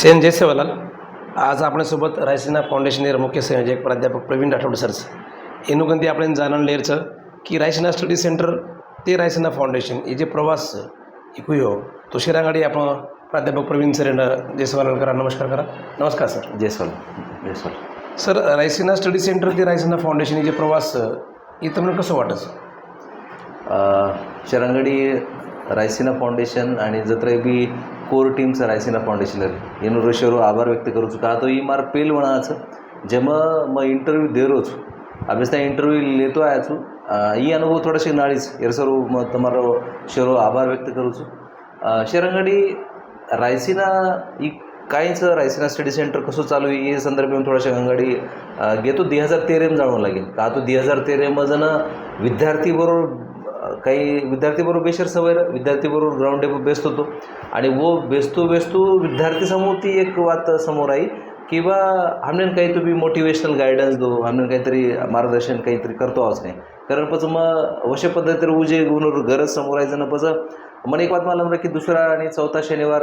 सेन जयसेवालाल आज आपल्यासोबत रायसेना फाउंडेशन मुख्य संयोजक प्राध्यापक प्रवीण राठोड सरच एनुगंती आपण जाणून लेरचं की रायसेना स्टडी सेंटर ते रायसेना फाउंडेशन हे जे प्रवास ऐकूयो तो शिरागाडी आपण प्राध्यापक प्रवीण सर जयसवालाल करा नमस्कार करा. नमस्कार sir. Jaiswal Jaiswal sir Raisina study centre ते रायसेना फाउंडेशन हे जे प्रवास हे तुम्हाला कसं वाटतं शिरांगडी रायसेना फाउंडेशन आणि जत्रेबी कोर टीम सर आयसीना फाउंडेशनर इन्होंने शेरू आभार व्यक्त करूँ का तो ई मार पेल म्हणा असं जे मग मग दे देरोच छू त्या इंटरव्ह्यू लिहितो आहे छू ये अनुभव थोड़ा सी नाड़ी मग तुम्हाला शेरो आभार व्यक्त करूचो छू शेरंगडी रायसिना ही काहीच रायसिना स्टडी सेंटर कसं चालू आहे संदर्भ संदर्भात थोडाशा अंगाडी घेतो. दोन हजार तेरेम जाणवं लागेल. का तो दोन हजार तेरेमधनं विद्यार्थी बरोबर काही विद्यार्थीबरोबर बेशर सवय विद्यार्थीबरोबर ग्राउंड टेबल बेसत होतो. आणि वो बेसतो बेसतो विद्यार्थीसमोर ती एक वात समोर आई की बा हमने काही तुम्ही मोटिवेशनल गायडन्स दो हमने काहीतरी मार्गदर्शन काहीतरी करतो आहोत नाही कारण पच मग अशा पद्धतीने उजे गुण गरज समोर आहे जण पच मग एक बात मला की दुसरा आणि चौथा शनिवार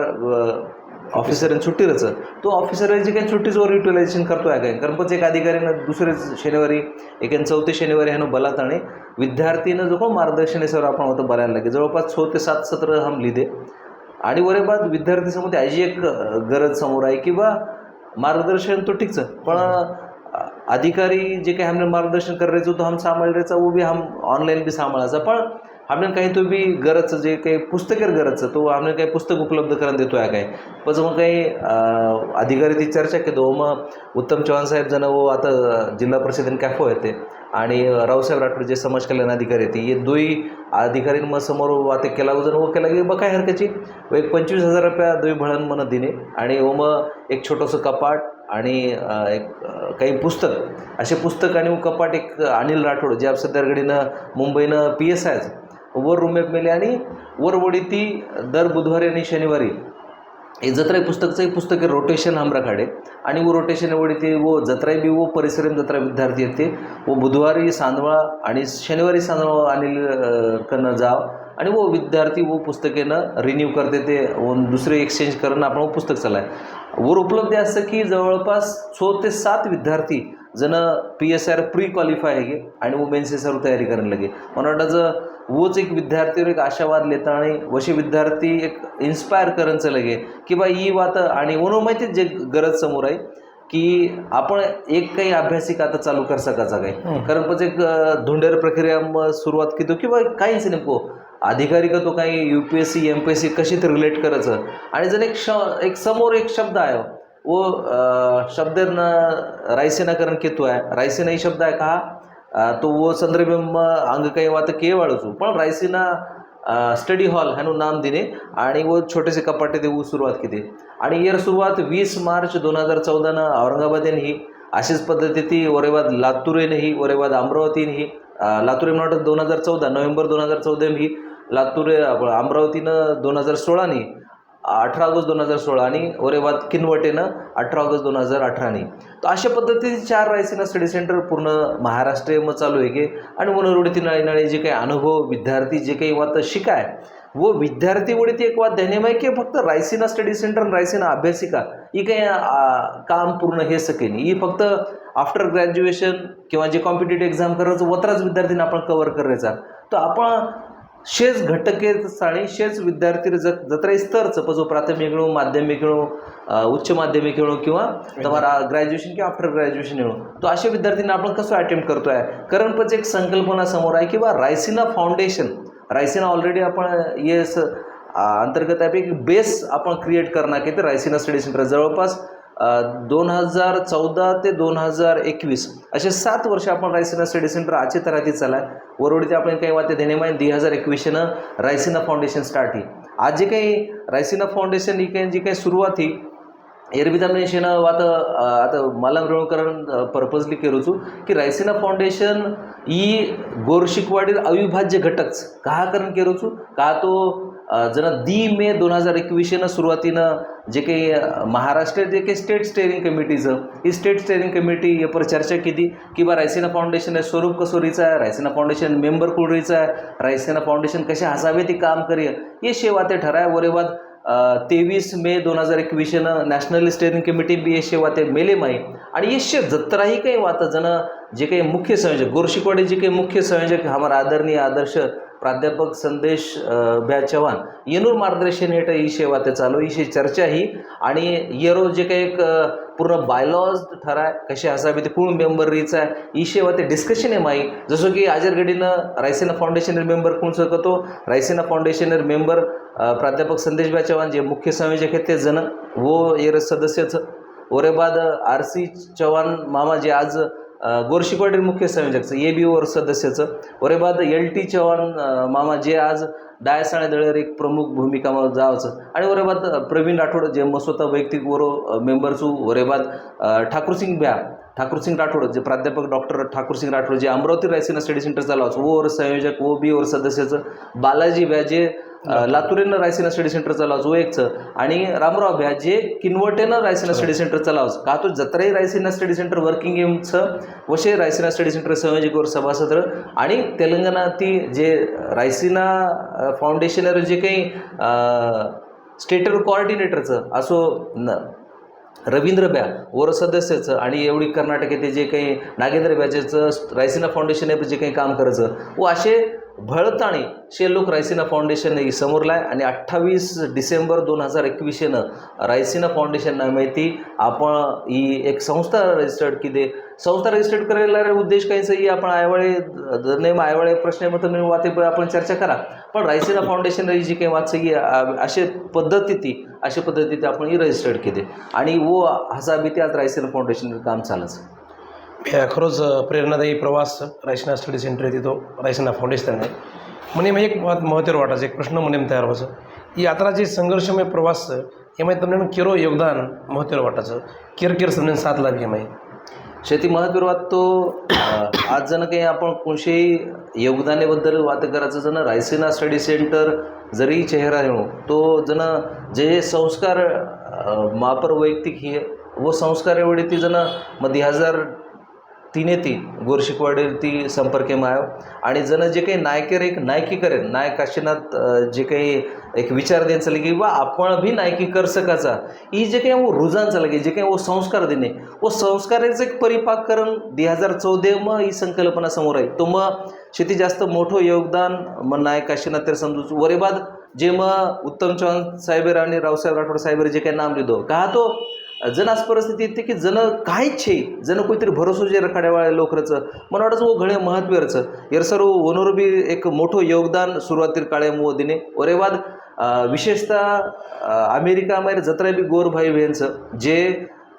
ऑफिसरांनी सुट्टी रचं तो ऑफिसरांची काही सुट्टीचवर युटिलायझेशन करतो आहे काय कारण पण एक अधिकाऱ्यानं दुसरे शनिवारी एक चौथे शनिवारी ह्यानं बलात आणि विद्यार्थीनं जो कोण मार्गदर्शन आपण होतं बघायला लागे जवळपास छो ते सात सत्र हम लिहिले. आणि वरे बाद विद्यार्थी समोर त्याची एक गरज समोर आहे किंवा मार्गदर्शन तो ठीकच. पण अधिकारी जे काही हमने मार्गदर्शन करायचं तो हम सांभाळायचा वो भी हम ऑनलाईन बी सांभाळायचा. पण आम्ही काही तो बी गरजचं जे काही पुस्तकेर गरजचं तो आम्ही काही पुस्तक उपलब्ध करून देतो आहे काय पण मग काही अधिकारी ती चर्चा केलो मग उत्तम चव्हाण साहेब जण वो आता जिल्हा परिषदेन कॅफो येते आणि रावसाहेब राठोड जे समाज कल्याण अधिकारी आहेत हे दोही अधिकारी मग समोर वाते केला जण वो केला की बघ काय हरकतची एक पंचवीस हजार रुपया दोही भळण म्हणत दिने आणि वो मग एक छोटंसं कपाट आणि एक काही पुस्तक. असे पुस्तक आणि कपाट एक अनिल राठोड जे आप सध्याकडीनं मुंबईनं पी एस आयच वर रूमेप मेले आणि वरवडी ती दर बुधवारी आणि शनिवारी. हे जत्राई पुस्तकचं पुस्तक आहे रोटेशन हमरा आणि वो रोटेशन एवढी ते व जत्राई बी व परिसर जत्रा विद्यार्थी येते व बुधवारी सांदवळा आणि शनिवारी सांदवळा अनिल अ, कनं जाव. आणि वो विद्यार्थी वो पुस्तकेनं रिन्यू करते ते दुसरे एक्सचेंज करणं आपण पुस्तक चालाय. वर उपलब्ध असतं की जवळपास सो ते सात विद्यार्थी जण P S R pre qualify आहे आणि वो मेन्स एस तयारी करायला लागे मला वाटतं वोच एक विद्यार्थीवर एक आशावाद लेता आणि वशी विद्यार्थी एक इन्स्पायर करनचं लगे की बा ही वात आणि म्हणून माहिती जे गरज समोर आहे की आपण एक काही अभ्यासिक आता चालू कर सकाचा काय हं. कारण पण एक धुंडेर प्रक्रिया सुरुवात केली किंवा काहीच नेमको अधिकारी का तो काही U P S C M P S C कशी रिलेट करायचं. आणि जर एक श एक समोर एक शब्द आहे वो शब्द न रायसेनाकरण केतो आहे रायसेना ही शब्द आहे का तो वो संदर्भ अंग काही वात के वाळूचू पण रायसेना स्टडी हॉल ह्यानं नाम दिने। आणि व छोटेसे कपाटे देऊ सुरुवात केली आणि यार सुरुवात वीस मार्च दोन हजार चौदानं औरंगाबादेन ही। अशीच पद्धती ती वरेबाद लातूरेन ही वरेबाद अमरावतीन ही। लातूर म्हणा दोन हजार चौदा नोव्हेंबर दोन हजार चौदा ही। लातूर अमरावतीनं दोन हजार सोळानी अठरा ऑगस्ट दोन हजार सोळा आणि ओरेवाद किनवटेनं अठरा ऑगस्ट दोन हजार अठरानी तर अशा पद्धतीचे चार रायसीना स्टडी सेंटर पूर्ण महाराष्ट्र चालू आहे की? आणि मनोरवडती नाळी जे काही अनुभव विद्यार्थी जे काही वाद शिकाय व विद्यार्थी वडीती एक वाद ध्याने आहे की फक्त रायसीना स्टडी सेंटर आणि रायसीना अभ्यासिका ही काही काम पूर्ण हे सकेन ही फक्त आफ्टर ग्रॅज्युएशन किंवा जे कॉम्पिटेटिव्ह एक्झाम करायचं वत्राच विद्यार्थ्यांना आपण कवर करायचा. तर आपण शेच घटके साळी शेच विद्यार्थी जत जत्रा स्तरचं जो प्राथमिक येणू माध्यमिक येणू उच्च माध्यमिक येणू किंवा तुम्हाला ग्रॅज्युएशन किंवा आफ्टर ग्रॅज्युएशन येणू तो अशा विद्यार्थ्यांना आपण कसं अटेम्प्ट करतो आहे कारण पण एक संकल्पना समोर आहे किंवा रायसिना फाउंडेशन रायसिना ऑलरेडी आपण येस अंतर्गत आहे एक बेस आपण क्रिएट करणार की ते रायसिना स्टडी सेंटर जवळपास दोन हजार चौदा ते दोन हजार एकवीस असे सात वर्ष आपण रायसिना स्टडी सेंटर आजची तराती चालाय वरवडीत ते आपण काही वाते देणे माहिती दी हजार एकवीसनं रायसिना फाउंडेशन स्टार्ट ही आज जे काही रायसिना फाउंडेशन ही काही जी काही सुरुवात ही एरबिदामिनेशन आता आता मला मिळवकरण पर्पजली केलो की रायसिना फाउंडेशन ही गोरशिकवाडील अविभाज्य घटकच का करण केलो का तो जरा दी मे दोन हजार एकवीसनं सुरुवातीनं जे काही महाराष्ट्र जे काही स्टेट स्टेअरिंग कमिटीचं ही स्टेट स्टेअरिंग कमिटी यावर चर्चा केली की बा रायसेना फाउंडेशन हे स्वरूप कसोरीचं आहे रायसेना फाउंडेशन मेंबर कुडरीचं आहे रायसेना फाउंडेशन कसे हसावे ती काम करिय हे शेवा ते ठराय वरेवाद तेवीस मे दोन हजार एकवीसनं नॅशनल स्टेअरिंग कमिटी बी असे वाते मेले माई. आणि यश्य जत्राही काही वाता जण जे काही मुख्य संयोजक गोरशिकवाडी जे काही मुख्य संयोजक हमारा आदरणीय आदर्श प्राध्यापक संदेश ब्या चव्हाण येनूर मार्गदर्शन हेठ ही सेवा ते चालू ही चर्चा ही. आणि येरो जे काही एक पूर्ण बायलॉज ठराय कसे असावे ते कोण मेंबर रीच आहे ही सेवा ते डिस्कशन आहे माई. जसं की आजरगडीनं रायसेना फाउंडेशनर मेंबर कोण सकतो रायसेना फाउंडेशनर मेंबर प्राध्यापक संदेश ब्या चव्हाण जे मुख्य संयोजक आहेत ते जण. वो येर सदस्यच. ओरेबाद आर सी चव्हाण मामा जे आज अ, पाटील मुख्य संयोजकचं ए बी ओवर सदस्याचं. वरेबाद एल टी चव्हाण मामा जे आज डायसाळे दळेवर एक प्रमुख भूमिका जावचं. आणि वरेबाद प्रवीण राठोड जे म स्वतः वैयक्तिक वरो मेंबरचू. वरेबाद ठाकूरसिंग ब्या ठाकूरसिंग राठोड जे प्राध्यापक डॉक्टर ठाकूरसिंग राठोड जे अमरावती रायसिना स्टडी सेंटर चालवाचं ओवर संयोजक ओ बी ओवर सदस्याचं. बालाजी ब्या जे लातूरेनं रायसिना स्टडी सेंटर चालवाचं जो एकचं आणि रामराव भ्या जे किनवटेनं रायसिना स्टडी सेंटर चालवाचं का तो जत्राई रायसिना स्टडी सेंटर वर्किंग गेमचं वशे रायसिना स्टडी सेंटर संयोजकवर सभासद. आणि तेलंगणा ती जे रायसिना फाउंडेशनवर जे काही स्टेटर कोऑर्डिनेटरचं असो न रवींद्र ब्या वर सदस्याचं आणि एवढी कर्नाटक येथे जे काही नागेंद्र ब्याजेचं रायसिना फाउंडेशन जे काही काम करायचं व असे भळताणी शे लोक रायसिना फाउंडेशन ही समोरलाय आणि अठ्ठावीस डिसेंबर दोन हजार एकवीसनं रायसिना फाउंडेशननं माहिती आपण ही एक संस्था रजिस्टर्ड किती संस्था रजिस्टर्ड करायला उद्देश काहीच ही आपण आयवाळे नेम आयवाळे प्रश्न मग वाते आपण चर्चा करा. पण रायसिना फाउंडेशन ही जी काही वाच ही असे पद्धती ती अशा पद्धतीत आपण ही रजिस्टर्ड केली. आणि वो हसा बी ते आज रायसिना फाउंडेशन काम चालच खरोच प्रेरणादायी प्रवास रायसिना स्टडी सेंटर आहे तिथं रायसिना फाउंडेशन आहे. म्हणे मी एक વાત મહત્વનો वाटायचं एक प्रश्न म्हणे तयार व्हायचं. તૈયાર यात्रा जे संघर्षमय प्रवास हे સંઘર્ષમય तुम्ही किरो योगदान તમને वाटायचं. किर किर વાટા साथ लाभ કેર તમને शेती महत्त्वाची वाटतो आज जण काही आपण कोणशी योगदानेबद्दल वाद करायचं जण रायसेना स्टडी सेंटर जरी चेहरा येऊ तो जण जे संस्कार मापर वैयक्तिक हे व संस्कार एवढे ती जण मग हजार तिने ती. गोरशिकवाडी ती संपर्क मायव. आणि जण जे काही नायकेर एक नायकी करेन नायक काशीनाथ जे काही एक विचार देन चालले की बा आपण भी नायकी कर सकाचा ही जे काही वो रुझान चालले की जे काही वो संस्कार देणे वो संस्काराचं एक परिपाक करून दी हजार चौदे मग ही संकल्पना समोर आहे. तो मग शेती जास्त मोठं योगदान मग नायक काशीनाथ तर समजू वरे बाद जे मग उत्तम चव्हाण साहेबेर आणि रावसाहेब राठोड साहेबेर जे काही नाम लिहितो. का तो? जण आज परिस्थिती येते की जण काहीच छे जण कोणीतरी भरोसो जे रखाड्यावाळ्या लोकरचं मला वाटतं वो घळे महत्त्वाचं यार सर वनोर बी एक मोठं योगदान सुरुवातीर काळे मोदीने. ओरेवाद विशेषतः अं, अमेरिकामध्ये जत्रा बी गोरभाई बहिणचं जे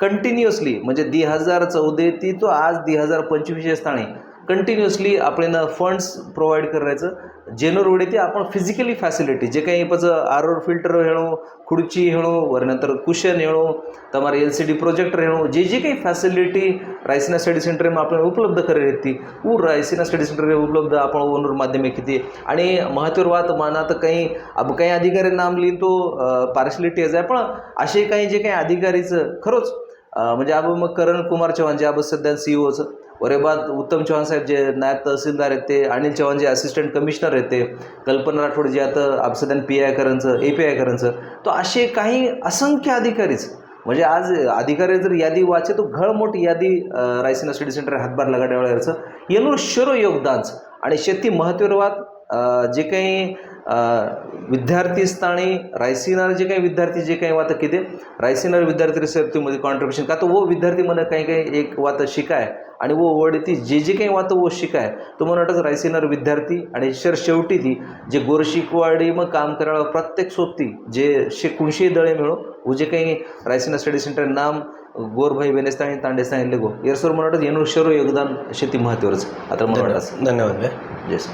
कंटिन्युअसली म्हणजे दी हजार चौदे ती तो आज दी हजार पंचवीस स्थानी. कंटिन्युअसली आपण फंड्स प्रोव्हाइड करायचं. जेणेरवडे ते आपण फिजिकली फॅसिलिटी जे काही आपचं आर ओर फिल्टर हेणो खुर्ची हेणो वरनंतर कुशन हेणो डी प्रोजेक्टर પ્રોજેક્ટર जे जे काही फॅसिलिटी ફેસિલિટી स्टडी सेंटर मग आपण उपलब्ध करत હતી उ रायसिना स्टडी सेंटर उपलब्ध आपण ओनर माध्यमिक किती आणि महत्वर वात मानात काही अब काही अधिकारी नाम लिहिन तो पार्शलिटीज आहे पण असे काही जे काही अधिकारीचं खरंच म्हणजे अब मग करण कुमार चव्हाण जे अब सध्या सीईओचं वरेबाद उत्तम चव्हाण साहेब जे नायब तहसीलदार आहेत ते अनिल चव्हाण जे असिस्टंट कमिशनर आहेत ते कल्पना राठोड जे आता अब पी आय करांचं ए पी आय करांचं तो असे काही असंख्य अधिकारीच म्हणजे आज अधिकारी जर यादी वाचे तो घळ मोठी यादी अं, रायसिना स्टडी सेंटर हातभार लगाड्यावर वेळेचं येलो शरो योगदानच आणि शेती महत्त्ववाद जे काही विद्यार्थी स्थानी रायसिनार जे काही विद्यार्थी जे काही वातं किती रायसिनार विद्यार्थी रिसर्चमध्ये कॉन्ट्रीब्युशन का तो वो विद्यार्थी मला काही काही एक वातं शिकाय आणि वो वड ती जे जे काही वातं वो शिकाय तो मला वाटतं रायसिनार विद्यार्थी आणि शर शेवटी ती जे गोरशिकवाडी मग काम करायला प्रत्येक सोबती जे शे कुणशे दळे मिळो वो जे काही रायसिना स्टडी सेंटर नाम गोरभाई बेनेस्ताणी तांडेस्ताणी लेगो येरसोर मला वाटतं येणूर शरो योगदान शेती महत्त्वाचं. आता मला वाटतं धन्यवाद येस